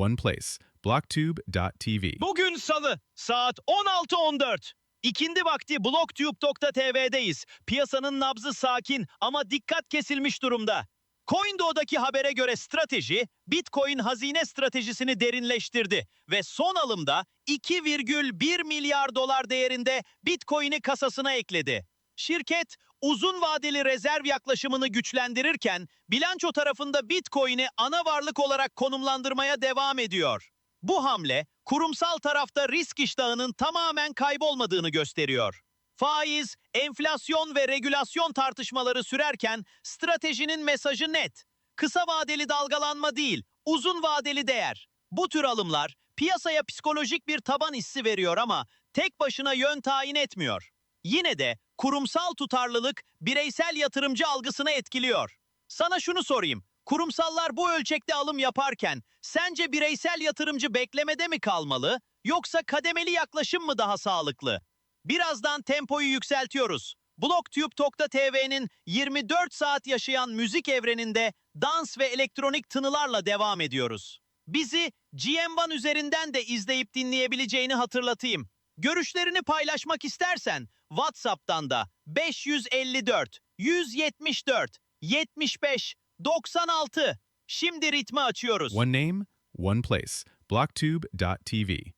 one place. Blocktube.tv. Bugün salı saat 16.14. İkindi vakti Blocktube.tv'deyiz. Piyasanın nabzı sakin ama dikkat kesilmiş durumda. CoinDo'daki habere göre strateji, Bitcoin hazine stratejisini derinleştirdi ve son alımda 2,1 milyar dolar değerinde Bitcoin'i kasasına ekledi. Şirket, uzun vadeli rezerv yaklaşımını güçlendirirken bilanço tarafında Bitcoin'i ana varlık olarak konumlandırmaya devam ediyor. Bu hamle kurumsal tarafta risk iştahının tamamen kaybolmadığını gösteriyor. Faiz, enflasyon ve regülasyon tartışmaları sürerken stratejinin mesajı net. Kısa vadeli dalgalanma değil, uzun vadeli değer. Bu tür alımlar piyasaya psikolojik bir taban hissi veriyor ama tek başına yön tayin etmiyor. Yine de kurumsal tutarlılık bireysel yatırımcı algısını etkiliyor. Sana şunu sorayım. Kurumsallar bu ölçekte alım yaparken sence bireysel yatırımcı beklemede mi kalmalı yoksa kademeli yaklaşım mı daha sağlıklı? Birazdan tempoyu yükseltiyoruz. Blocktube.tv'nin 24 saat yaşayan müzik evreninde dans ve elektronik tınılarla devam ediyoruz. Bizi GM1 üzerinden de izleyip dinleyebileceğini hatırlatayım. Görüşlerini paylaşmak istersen WhatsApp'tan da 554 174 75 96. Şimdi ritmi açıyoruz. One name, one place. Blocktube.tv.